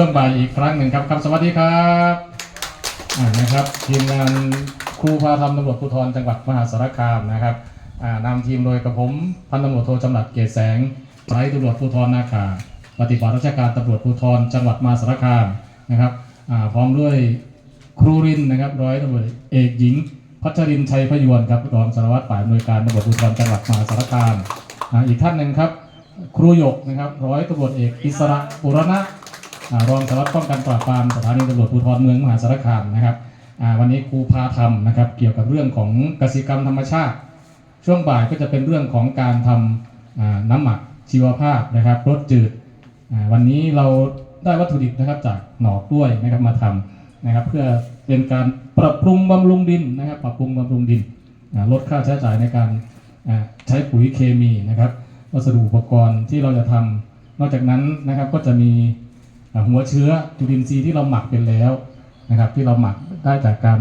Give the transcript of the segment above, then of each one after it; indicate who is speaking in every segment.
Speaker 1: ช่วงบ่ายอีกครั้งหนึ่งครับครับ สวัสดีครับนะครับทีมงานครูพาทำตำรวจภูธรจังหวัดมหาสารคามนะครับนำทีมโดยกระผมพันตำรวจโทจำหลัดเกษแสงสายตำรวจภูธรนาคาปฏิบัติราชการตำรวจภูธรจังหวัดมหาสารคามนะครับพร้อมด้วยครูรินนะครับร้อยตำรวจเอกหญิง พัชรินชัยพยวนครับรองสารวัตรฝ่ายอำนวยการตำรวจภูธรจังหวัดมหาสารคามอีกท่านหนึ่งครับ ครูหยกนะครับร้อยตำรวจเอกอิสระปุรณะอ่า รองสารวัตรป้องกันปราบปรามสถานีตำรวจภูธรเมืองมหาสารคามนะครับวันนี้ครูพาทำนะครับ เกี่ยวกับเรื่องของกสิกรรมธรรมชาติ ช่วงบ่ายก็จะเป็นเรื่องของการทำอ่าน้ำหมักชีวภาพนะครับรสจืดวันนี้เราได้วัตถุดิบนะครับจากหน่อกล้วยนะครับมาทำนะครับ เพื่อเป็นการปรับปรุงบำรุงดินนะครับ ปรับปรุงบำรุงดินลดค่าใช้จ่ายในการใช้ปุ๋ยเคมีนะครับวัสดุอุปกรณ์ที่เราจะทำนอกจากนั้นนะครับก็จะมี หัวเชื้อจุลินทรีย์ที่เราหมักเป็นแล้วนะครับที่เราหมักได้จากการ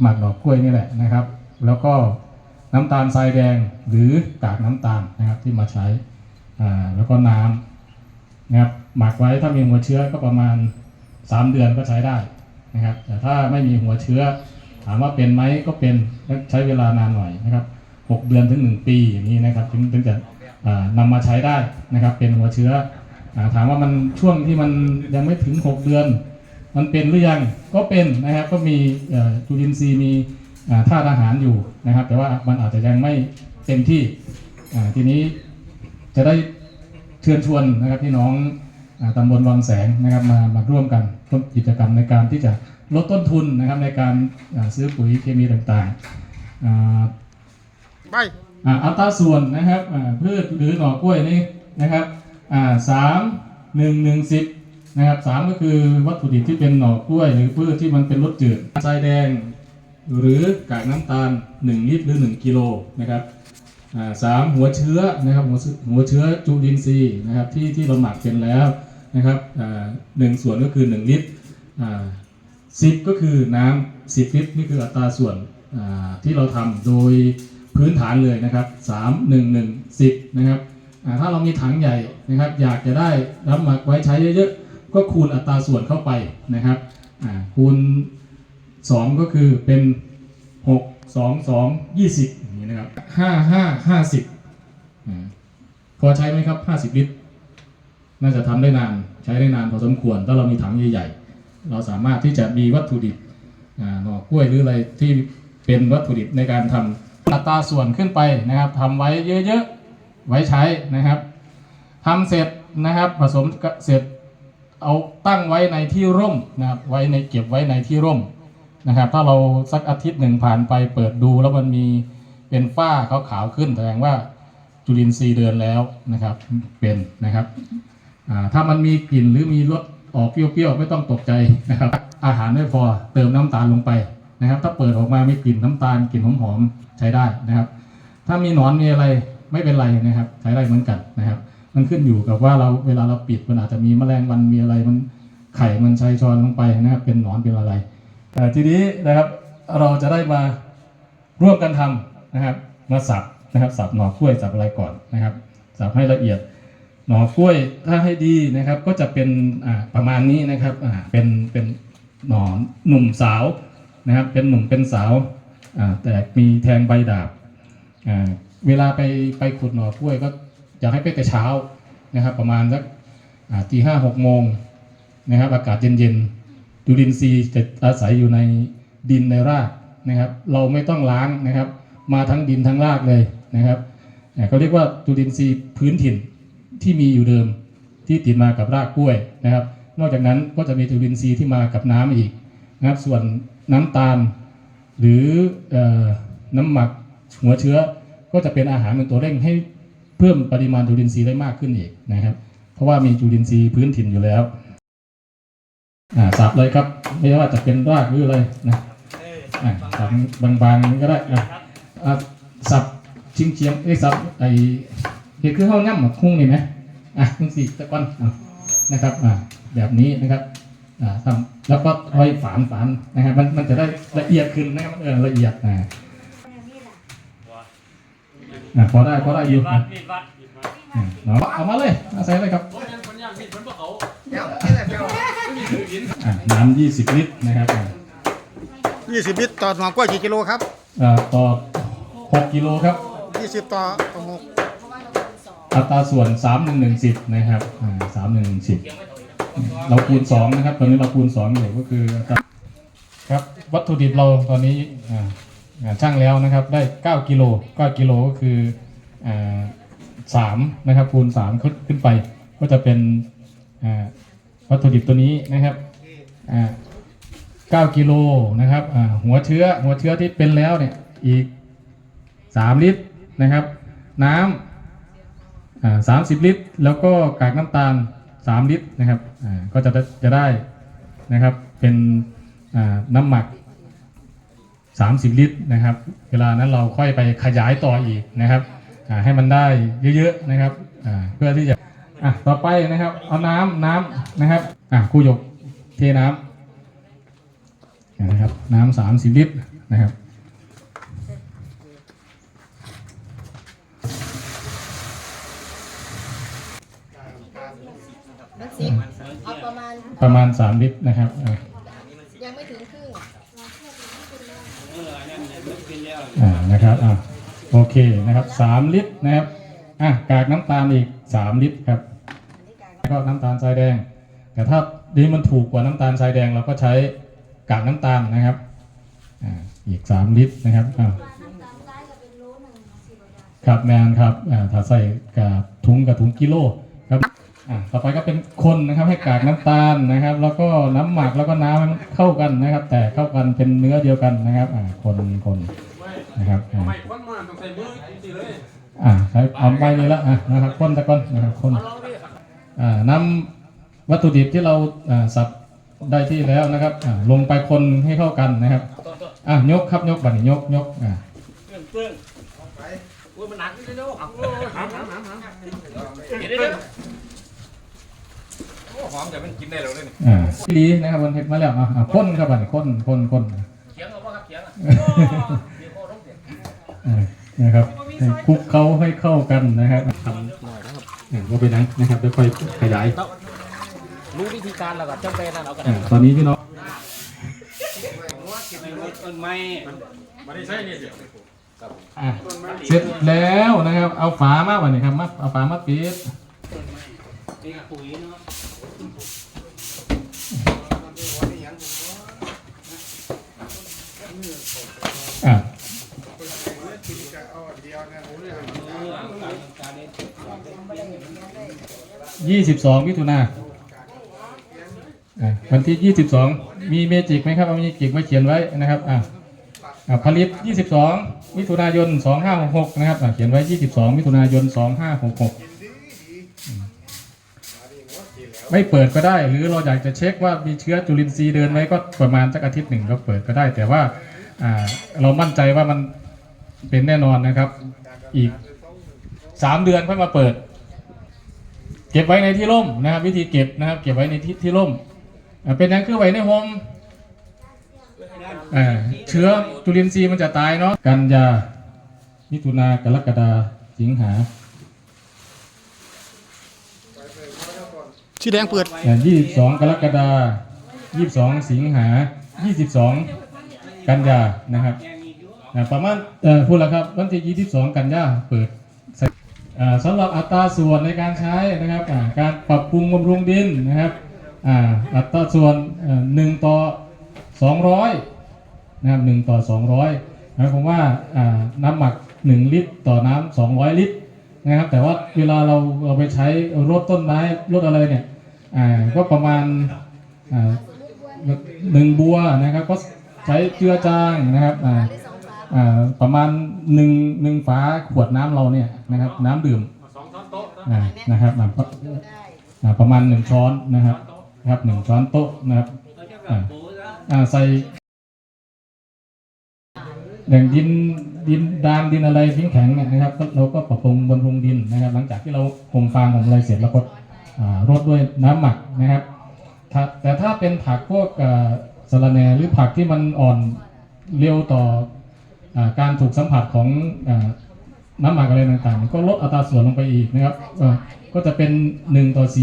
Speaker 1: หมักดอกกล้วยนี่แหละนะครับ แล้วก็น้ำตาลทรายแดงหรือกากน้ำตาลนะครับที่มาใช้แล้วก็น้ำนะครับหมักไว้ถ้ามีหัวเชื้อก็ประมาณ 3 เดือนก็ใช้ได้นะครับ แต่ถ้าไม่มีหัวเชื้อ ถามว่าเป็นไหมก็เป็นใช้เวลานานหน่อยนะครับ 6 เดือนถึง 1 ปีอย่างนี้นะครับถึงถึงจะอ่านำมาใช้ได้นะครับเป็นหัวเชื้อ ถามว่ามันช่วงที่มันยังไม่ถึง 6 เดือน มันเป็นหรือยังก็เป็นนะครับก็มีเอ่อจุลินทรีย์มีอ่าธาตุอาหารอยู่นะครับ แต่ว่ามันอาจจะยังไม่เต็มที่อ่าทีนี้จะได้เชิญชวนนะครับพี่น้องอาตำบลวังแสงนะครับมามาร่วมกันร่วมกิจกรรมในการที่จะลดต้นทุนนะครับในการอ่าซื้อปุ๋ยเคมีต่างๆอ่า
Speaker 2: ไป
Speaker 1: อ่าอัตราส่วนนะครับอ่าพืชหรือหน่อกล้วยนี่นะครับ อ่าสามหนึ่งหนึ่งสิบนะครับสามก็คือวัตถุดิบที่เป็นหน่อกล้วยหรือพืชที่มันเป็นรสจืดทรายแดง หรือกากน้ำตาล 1 ลิตรหรือ 1 กิโลนะครับอ่าสามหัวเชื้อนะครับหัวเชื้อหัวเชื้อจุลินทรีย์นะครับที่ที่เราหมักเป็นแล้วนะครับอ่าหนึ่งส่วนก็คือ 1 ลิตรอ่าสิบก็คือน้ำสิบลิตรนี่คืออัตราส่วนอ่าที่เราทำโดยพื้นฐานเลยนะครับ 3 1 1 10 นะครับ ถ้าเรามีถังใหญ่นะครับ อยากจะได้น้ำหมักไว้ใช้เยอะๆ ก็คูณอัตราส่วนเข้าไปนะครับคูณ 2 ก็คือเป็น 6 2 2 20อย่างนี้นะครับ 5 5 50อ่าพอใช้ไหมครับ 50 ลิตร น่าจะทำได้นานใช้ได้นานพอสมควร ถ้าเรามีถังใหญ่ๆ เราสามารถที่จะมีวัตถุดิบหน่อกล้วยหรืออะไรที่เป็นวัตถุดิบในการทำอัตราส่วนขึ้นไปนะครับทำไว้เยอะๆ ไว้ใช้นะครับทำเสร็จนะครับผสมเสร็จเอาตั้งไว้ในที่ร่มนะครับไว้ในเก็บไว้ในที่ร่มนะครับ ถ้าเราสักอาทิตย์หนึ่งผ่านไปเปิดดูแล้วมันมีเป็นฝ้าขาวๆขึ้นแสดงว่าจุลินทรีย์เดินแล้วนะครับเป็นนะครับถ้ามันมีกลิ่นหรือมีรสออกเปรี้ยวๆไม่ต้องตกใจนะครับ อาหารไม่พอเติมน้ำตาลลงไปนะครับ ถ้าเปิดออกมามีกลิ่นน้ำตาลกลิ่นหอมๆใช้ได้นะครับ ถ้ามีหนอนมีอะไร ไม่เป็นไรนะครับใช้ได้เหมือนกันนะครับ มันขึ้นอยู่กับว่าเราเวลาเราปิดมันอาจจะมีแมลงวันมีอะไรมันไข่มันชัยชอนลงไปนะครับเป็นหนอนเป็นอะไรแต่ทีนี้นะครับเราจะได้มาร่วมกันทำนะครับมาสับนะครับสับหน่อกล้วยสับอะไรก่อนนะครับสับให้ละเอียดหน่อกล้วยถ้าให้ดีนะครับก็จะเป็นประมาณนี้นะครับเป็นเป็นหนอนหนุ่มสาวนะครับเป็นหนุ่มเป็นสาวแต่มีแทงใบดาบ เวลาไปไปขุดหน่อกล้วยก็อยากให้ไปแต่เช้านะครับ ประมาณสักตีห้าหกโมงนะครับ อากาศเย็นๆจุลินทรีจะอาศัยอยู่ในดินในรากนะครับ เราไม่ต้องล้างนะครับ มาทั้งดินทั้งรากเลยนะครับเขาเรียกว่าจุลินทรีย์พื้นถิ่นที่มีอยู่เดิมที่ติดมากับรากกล้วยนะครับ นอกจากนั้นก็จะมีจุลินทรีย์ที่มากับน้ำอีกนะครับ ส่วนน้ำตาล หรือออน้ำหมักหัวเชื้อ ก็จะเป็นอาหารเป็นตัวเร่งให้เพิ่มปริมาณจุลินทรีย์ได้มากขึ้นอีกนะครับ เพราะว่ามีจุลินทรีย์พื้นถิ่นอยู่แล้วอ่าสับเลยครับ ไม่ว่าจะเป็นรากหรืออะไรนะอ่าสับบางๆนี้ก็ได้นะอ่าสับชิงเชียงๆเอ้สับไอเห็ดคือข้าวย่ำหมกคุ้งนี่ไหมอะทั้งสี่ตะก้อนนะครับอ่าแบบนี้นะครับอ่าทำแล้วก็รอยฝานฝานนะครับมันมันจะได้ละเอียดขึ้นนะครับเออละเอียดอ่า อ่าพอได้พอได้อยู่
Speaker 3: วั
Speaker 1: อะ
Speaker 3: ดมีดวัดมีดวัด
Speaker 1: อ่าเนาะเอามาเลยเอาใส่เลยครับ
Speaker 3: คนยังคนยังมีดมันบ่เขา
Speaker 1: ออะน้ำ20 ลิตรนะครับอะ
Speaker 2: 20ลิตรต่อหน่อกล้วยกี่กิโลครับ
Speaker 1: อ่าต่อ6กิโลครับ
Speaker 2: 20 ต่อต่อหก
Speaker 1: อัตราส่วน 3110นะครับอ่า3110 เราคูณ 2 นะครับ ตอนนี้เราคูณ2อยู่ก็คืออัตราครับวัตถุดิบเราตอนนี้อ่าอ่า ช่างแล้วนะครับได้ 9กิโล9กิโลก็คืออ่า3นะครับคูณ3ขึ้นขึ้นไป ก็จะเป็นวัตถุดิบตัวนี้นะครับ9กิโลนะครับหัวเชื้อหัวเชื้อที่เป็นแล้วเนี่ยอีก 3 ลิตรนะครับ น้ำสามสิบลิตร แล้วก็กากน้ำตาลสามลิตรนะครับก็จะจะได้นะครับเป็นน้ำหมัก 30 ลิตรนะครับ เวลานั้นเราค่อยไปขยายต่ออีกนะครับอ่าให้มันได้เยอะๆนะครับอ่าเพื่อที่จะอะต่อไปนะครับเอาน้ำน้ำนะครับอะครูหยกเทน้ำนะครับน้ำ30 ลิตรนะครับ
Speaker 3: มันสิบเอาประมาณ
Speaker 1: ประมาณ 3 ลิตรนะครับอะ
Speaker 3: ยังไม่ถึงครึ่ง
Speaker 1: อ่านะครับอ่าโอเคนะครับสามลิตรนะครับอะกากน้ำตาลอีกสามลิตรครับแล้วก็น้ำตาลทรายแดง แต่ถ้าดีมันถูกกว่าน้ำตาลทรายแดงเราก็ใช้กากน้ำตาลนะครับอ่าอีกสามลิตรนะครับอ่าครับแมนครับอ่าถ้าใส่กับถุงกับถุงกิโล อ่าต่อไปก็เป็นคนนะครับให้กากน้ำตาลนะครับ แล้วก็น้ำหมักแล้วก็น้ำมันเข้ากันนะครับ แต่เข้ากันเป็นเนื้อเดียวกันนะครับ อ่าคนคนนะครับอ่า
Speaker 4: ไม่คนมาต้องใส่มือจริงๆเลย
Speaker 1: อ่าใช้เอาไปนี่ละอะนะครับคนตะกอนนะครับคนอ่านำวัตถุดิบที่เราอ่าสับได้ที่แล้วนะครับอ่าลงไปคนให้เข้ากันนะครับอะยกครับยกบันยกยกอ่า
Speaker 4: เพื่อนเอุ้ยมันหนักนิดเดียวหามหามหามหามเดี๋ยวเดี๋ยวโอ้ หอมแต่มันกินได้แล้วเลยนี่
Speaker 1: อ่าที่ดีนะครับมันเห็ดมาแล้วอะอะคนครับบัดนี้คนคนคน
Speaker 4: เขียงเอาว่าครับเขียงอะเดี๋ยวโคตรร้องเสียง
Speaker 1: อ่านะครับให้คลุกเขาให้เข้ากันนะครับทำอ่าก็ไปนั้นนะครับเดี๋ยวค่อยขยาย
Speaker 4: รู้วิธีการแล้วก็จำเป็นนั่นเอากัน
Speaker 1: อ่าตอนนี้พี่น้อง
Speaker 4: ไม่
Speaker 2: มาได้ใช่เนี่ยเดี๋ยว
Speaker 1: อะเสร็จแล้วนะครับ เอาฝามาบัดนี้ครับมาเอาฝามาปิด
Speaker 4: นี่ปุ๋ยเนาะ
Speaker 1: ยี่สิบสองมิถุนาวันที่ยี่สิบสองมีเมจิกไหมครับเอาเมจิกมาเขียนไว้นะครับอะอะผลิตยี่สิบสองมิถุนายนสองห้าหกหกนะครับเขียนไว้ยี่สิบสองมิถุนายนสองห้าหกหกไม่เปิดก็ได้ หรือเราอยากจะเช็คว่ามีเชื้อจุลินทรีย์เดินไหมก็ประมาณสักอาทิตย์หนึ่งก็เปิดก็ได้ แต่ว่าเรามั่นใจว่ามันเป็นแน่นอนนะครับ อีกสามเดือนค่อยมาเปิด เก็บไว้ในที่ร่มนะครับ วิธีเก็บนะครับ เก็บไว้ในที่ที่ร่มอ่าเป็นนั้นคือไว้ในโฮมอ่าเชื้อจุลินทรีย์มันจะตายเนาะกันยามิถุนากรกฎาสิงหา
Speaker 2: ชื่อแดงเปิด
Speaker 1: ยี่สิบสองกรกฎายี่สิบสองสิงหายี่สิบสองกันยานะครับ อ่าประมาณพูดแล้วครับวันที่ยี่สิบสองกันยาเปิดอ่าสำหรับอัตราส่วนในการใช้นะครับการปรับปรุงบำรุงดินนะครับอัตราส่วนเอ่อหนึ่งต่อสองร้อยนะครับหนึ่งต่อสองร้อยหมายความว่าน้ำหมักหนึ่งลิตร ต่อน้ำสองร้อยลิตรนะครับแต่ว่าเวลาเราเราไปใช้รดต้นไม้รดอะไรเนี่ยก็ประมาณหนึ่งบัวนะครับก็ใช้เจือจางนะครับ ประมาณหนึ่งหนึ่งฝาขวดน้ำเราเนี่ยนะครับ น้ำดื่ม
Speaker 4: สองช้อนโต๊ะ
Speaker 1: อ่านะครับอ่าประ
Speaker 3: ได้
Speaker 1: อ่าประมาณหนึ่งช้อนนะครับนะครับหนึ่งช้อนโต๊ะนะครับอ่าอ่าใส่อย่างดินดินดานดินอะไรแข็งแข็งๆเนี่ยนะครับก็เราก็ปรับปรุงบำรุงดินนะครับ หลังจากที่เราห่มฟางห่มอะไรเสร็จแล้วก็อ่ารดด้วยน้ำหมักนะครับถ้าแต่ถ้าเป็นผักพวกอ่าสะระแหน่หรือผักที่มันอ่อนเร็วต่ออ่า การถูกสัมผัสของอน้ำหมักอะไรต่างๆ ก็ลดอัตราส่วนลงไปอีกนะครับ ก็จะเป็น 1 ต่อ 400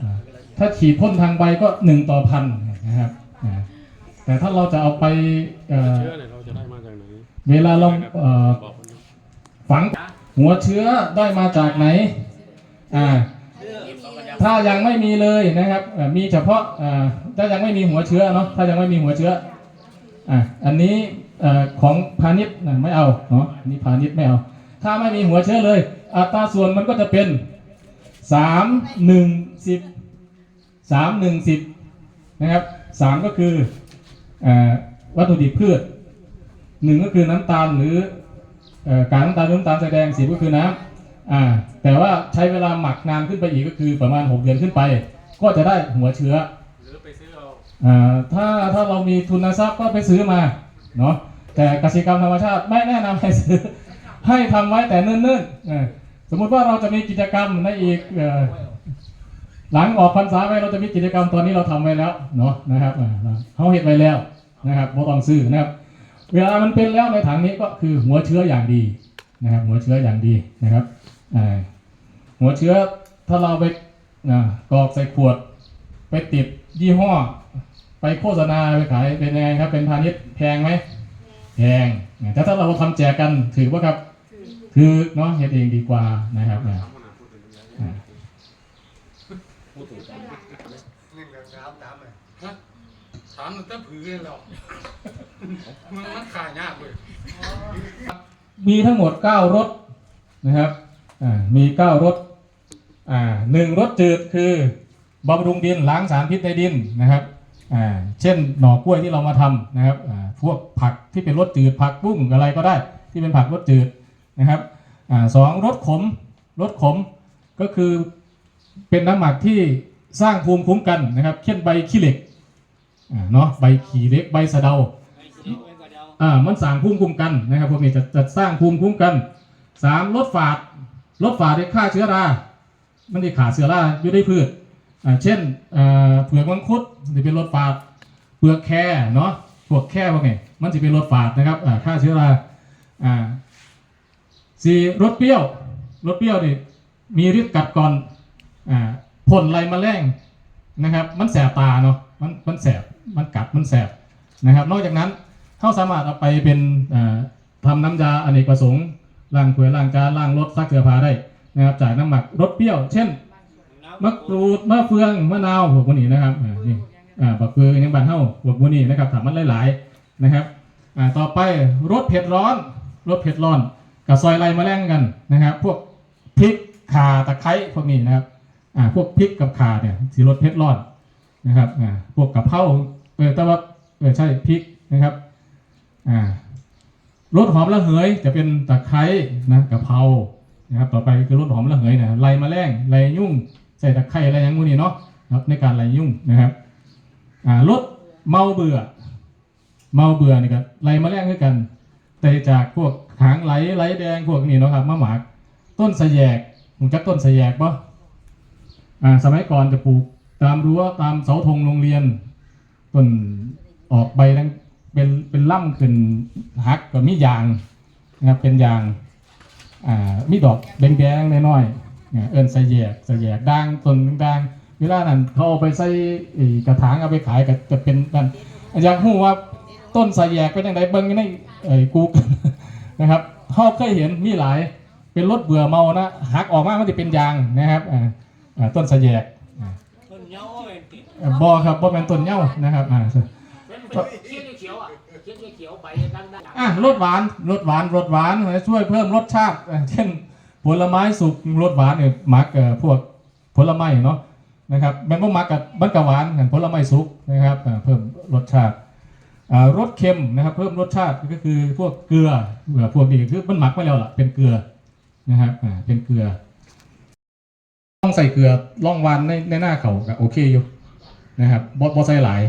Speaker 1: อถ้าฉีดพ่นทางใบก็หนึ่งต่อพันนะครับแต่ถ้าเราจะเอาไปเเาเวลาเราเอ่อ
Speaker 5: บอกคนนี้
Speaker 1: ฝังหัวเชื้อได้มาจากไหน ถ้ายังไม่มีเลยนะครับ มีเฉพาะถ้ายังไม่มีหัวเชื้อเนาะ ถ้ายังไม่มีหัวเชื้ออ,อันนี้ ของพาณิชย์นะไม่เอาเนาะอันนี้พาณิชย์ไม่เอา ถ้าไม่มีหัวเชื้อเลย อัตราส่วนมันก็จะเป็นสามหนึ่งสิบสามหนึ่งสิบนะครับสามก็คือเอ่อวัตถุดิบพืชหนึ่งก็คือน้ำตาลหรือเอ่อการน้ำตาลหรือน้ำตาลแสดงสีก็คือน้ำอ่าแต่ว่าใช้เวลาหมักนานขึ้นไปอีกก็คือประมาณ 6 เดือนขึ้นไป ก็จะได้หัวเชื้อ
Speaker 5: หรือไปซื้อเอา
Speaker 1: อ่าถ้าถ้าเรามีทุนทรัพย์ก็ไปซื้อมา เนาะแต่กสิกรรมธรรมชาติไม่แนะนำให้ซื้อให้ทำไว้แต่เนิ่นๆสมมุติว่าเราจะมีกิจกรรมในอีกหลังออกพรรษาไปเราจะมีกิจกรรมตอนนี้เราทำไว้แล้วเนาะนะครับเขาเห็นไว้แล้วนะครับบ่ต้องซื้อนะครับ เวลามันเป็นแล้วในถังนี้ก็คือหัวเชื้ออย่างดีนะครับ หัวเชื้ออย่างดีนะครับหัวเชื้อถ้าเราไปกรอกใส่ขวด ไปติดยี่ห้อ ไปโฆษณาไปขายเป็นยังไงครับ เป็นพาณิชย์แพงไหมแพงแต่ถ้าเราทำแจกกันถือว่าครับถือเนาะเฮ็ดเองดีกว่านะครับอ่าอ่า
Speaker 2: ถามตั้งผือเลยหรอมันมันขายยากเลย
Speaker 1: มีทั้งหมด9รถนะครับอ่ามี9รถอ่าหนึ่งรถจืดคือบำรุงดินล้างสารพิษในดินนะครับอ่า เช่นหน่อกล้วยที่เรามาทำนะครับอ่าพวกผักที่เป็นรสจืดผักบุ้งอะไรก็ได้ ที่เป็นผักรสจืดนะครับอ่าสองรสขมรสขมก็คือเป็นน้ำหมักที่สร้างภูมิคุ้มกันนะครับ เช่นใบขี้เหล็กอ่าเนาะใบขี้เหล็กใบสะเดาอ่ามันสร้างภูมิคุ้มกันนะครับพวกนี้จะจะสร้างภูมิคุ้มกันสามลดฝาดลดฝาดได้ฆ่าเชื้อรา มันได้ขาเชื้อราอยู่ในพืช อ่าเช่นเปลือกมังคุดจะเป็นลดฝาดเปลือกแค่เนาะพวกแค่วกนี้มันจะเป็นลดฝาดนะครับอ่าเชื้อราอ่าสี่รสเปรี้ยวรสเปรี้ยวนี่มีฤทธิ์กัดก่อนอ่าพ่นไรแมลงนะครับ มันแสบตาเนาะมันมันแสบมันกัดมันแสบนะครับ นอกจากนั้นเขาสามารถเอาไปเป็นอ่าทำน้ำยาอเนกประสงค์ล้างถ้วยล้างจานล้างรถซักเสื้อผ้าได้นะครับจากน้ำหมักรสเปรี้ยว เช่น มะกรูดมะเฟืองมะนาวพวกพวกนี้นะครับอ่านี่อ่าบักเฟืองยังบันเท่าพวกพวกนี้นะครับถามมันหลายๆนะครับอ่าต่อไปรสเผ็ดร้อนรสเผ็ดร้อนกับซอยไรมาแล่งกันนะครับ พวกพริกข่าตะไคร้พวกนี้นะครับอ่าพวกพริกกับข่าเนี่ยสีรสเผ็ดร้อนนะครับอ่าพวกกะเพราเออแต่ว่าเออใช่พริกนะครับอ่ารสหอมระเหยจะเป็นตะไคร้นะกะเพรานะครับต่อไปคือรสหอมระเหยนะไล่แมลงไล่ยุ่ง ใส่ตะไคร้อะไรอย่างงูนี่เนาะในการไล่ยุ่งนะครับอ่ารสเมาเบื่อ เมาเบื่อนี่ก็ไล่แมลงด้วยกัน แต่จากพวกหางไหลไหลแดงพวกนี้เนาะครับมะหมาก ต้นสะแยกผมจักต้นสแยกปะอ่าสมัยก่อนจะปลูกตามรั้วตามเสาธงโรงเรียน ต้นออกใบทั้งเป็นเป็นล่ำขึ้นหักก็มียางนะครับเป็นยางอ่ามีดอกแดงๆน้อยๆ เนี่ยเอินใส่แยกใส่แยกด่างต้นด่างเวลานั้นเขาเอาไปใส่ไอ้กระถางเอาไปขายก็จะเป็นกันอยากรู้ว่าต้นใส่แยกเป็นยังไงเบิ้งอยู่ในไอ้กูกนะครับเขาเคยเห็นมีหลายเป็นรถเบื่อเมานะหักออกมามันจะเป็นยางนะครับอ่าอ่าต้นใส่แยก
Speaker 4: ต้นเย้าเป็นติด
Speaker 1: เอ่อบอครับบอเป็นต้นเหย้านะครับอ่า
Speaker 4: เป็นเป็นเขียวเขียวอะเขียวเขียวใบดังดัง
Speaker 1: อะรสหวานรสหวานรสหวานช่วยเพิ่มรสชาติอะเช่น ผลไม้สุกรสหวานเนี่ยมักเอ่อพวกผลไม้เนาะนะครับแมันก็มักกับบันกะหวานกันผลไม้สุกนะครับเพิ่มรสชาติรสเค็มนะครับ เพิ่มรสชาติก็คือพวกเกลือพวกนี้คือมันหมักไว้แล้วล่ะเป็นเกลือนะครับเป็นเกลือต้องใส่เกลือล่องวานในในหน้าเขาก็โอเคอยู่นะครับบอบอใส่หลาย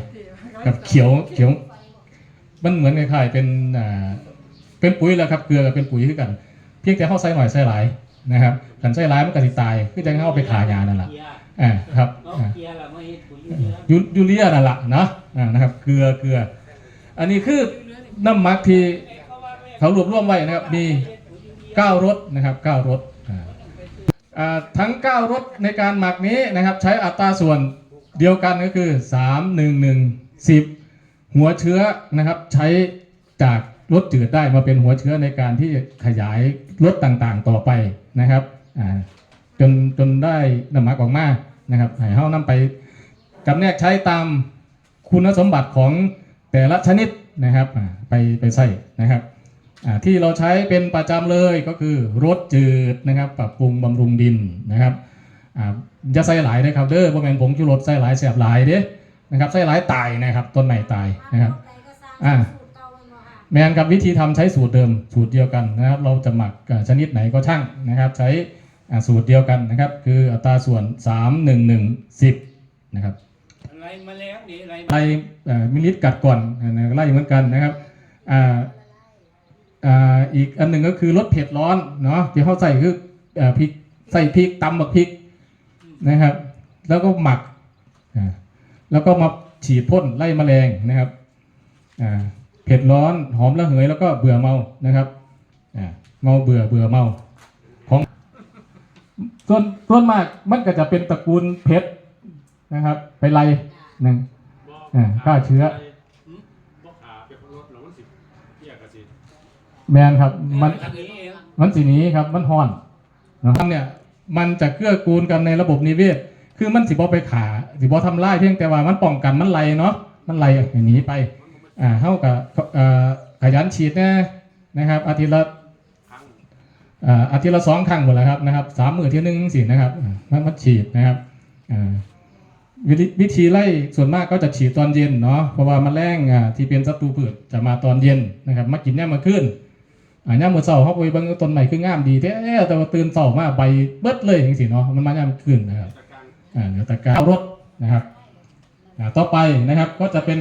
Speaker 1: กับเขียวเขียว มันเหมือนคล้ายๆเป็นเป็นปุ๋ยแล้วครับเกลือกับเป็นปุ๋ยคือกัน เพียงแต่เข้าใส่หน่อยใส่หลาย นะครับกันใส่หลายมันก็สิตายคือจะเข้าไปขายานั่นแหละ
Speaker 4: เกียร์
Speaker 1: อ่าครับ
Speaker 4: เอา
Speaker 1: อ่า
Speaker 4: เกียร์ละไม่เห็นปุ๋ยเยอะ
Speaker 1: ยูยูเรียนั่นแหละเนาะอ่านะครับเกลือเกลือ อันนี้คือน้ำหมักที่เขารวบรวมไว้นะครับมี9รสนะครับ9รสอ่าอ่าทั้ง9รสในการหมักนี้นะครับ ใช้อัตราส่วนเดียวกันก็คือ3 1 1 10หัวเชื้อนะครับใช้จากรถจืดได้มาเป็นหัวเชื้อในการที่จะขยาย รถต่างๆต่อไปนะครับจนจนได้น้ำหมักออกมานะครับให้เฮานำไปจำแนกใช้ตามคุณสมบัติของแต่ละชนิดนะครับไปไปใส่นะครับที่เราใช้เป็นประจำเลยก็คือรถจืดนะครับปรับปรุงบำรุงดินนะครับจะใส่หลายนะครับเด้อพราะแม่นผงชูรสใส่หลายแสบหลายเด้นะครับใส่หลายตายนะครับต้นไหนตายนะครับอ่า แมนกับวิธีทำใช้สูตรเดิมสูตรเดียวกันนะครับ เราจะหมักอ่าชนิดไหนก็ช่างนะครับ ใช้อ่าสูตรเดียวกันนะครับ คืออัตราส่วน 3 1 1 10นะครับ
Speaker 4: อะไรมาแล้วนี่อะไร
Speaker 1: ไล่เอ่อมิลลิลิตรกัดก่อนนะไล่เหมือนกันนะครับอ่าอ่าอีกอันหนึ่งก็คือลดเผ็ดร้อนเนาะที่เขาใส่คือเอ่อพริกใส่พริกตำบักพริกนะครับ แล้วก็หมักอ่าแล้วก็มาฉีดพ่นไล่แมลงนะครับอ่าเผ็ดร้อนหอมระเหยแล้วก็เบื่อเมานะครับเมาเบื่อเบื่อเมาของส่วนส่วนมากมันก็จะเป็นตระกูลเผ็ดนะครับ ไปไล่หนึ่งอ่าฆ่าเชื้อ
Speaker 5: แมน
Speaker 1: ครับ มันมันสีนี้ครับมันห่อนนะครับเนี่ยมันจะเกื้อกูลกันในระบบนิเวศ คือมันสิบอไปขาสิบอทำลายเพียงแต่ว่ามันป้องกันมันไหลเนาะมันไหลอย่างนี้ไป อ่าเท่ากับอ่อขยันฉีดนะนะครับอาทิตย์ละอ่าอาทิตย์ละสองครั้งหมดแล้วครับนะครับสามหมือที่หนึ่งสินะครับมันมันฉีดนะครับอ่าวิธีไล่ส่วนมากก็จะฉีดตอนเย็นเนาะเพราะว่าแมลงอ่าที่เป็นศัตรูพืชจะมาตอนเย็นนะครับมากินเนี่ยามาขึ้นอ่าย่ามมื้อเช้าเฮาไปบิ่งต้นไม้คืองามดีแท้แต่ว่าตื่นเช้ามาใบเบิดเลยจังซี่เนาะมันมายามคืนนะครับอ่าเหลือต่กาวรถนะครับอ่าต่อไปนะครับก็จะเป็น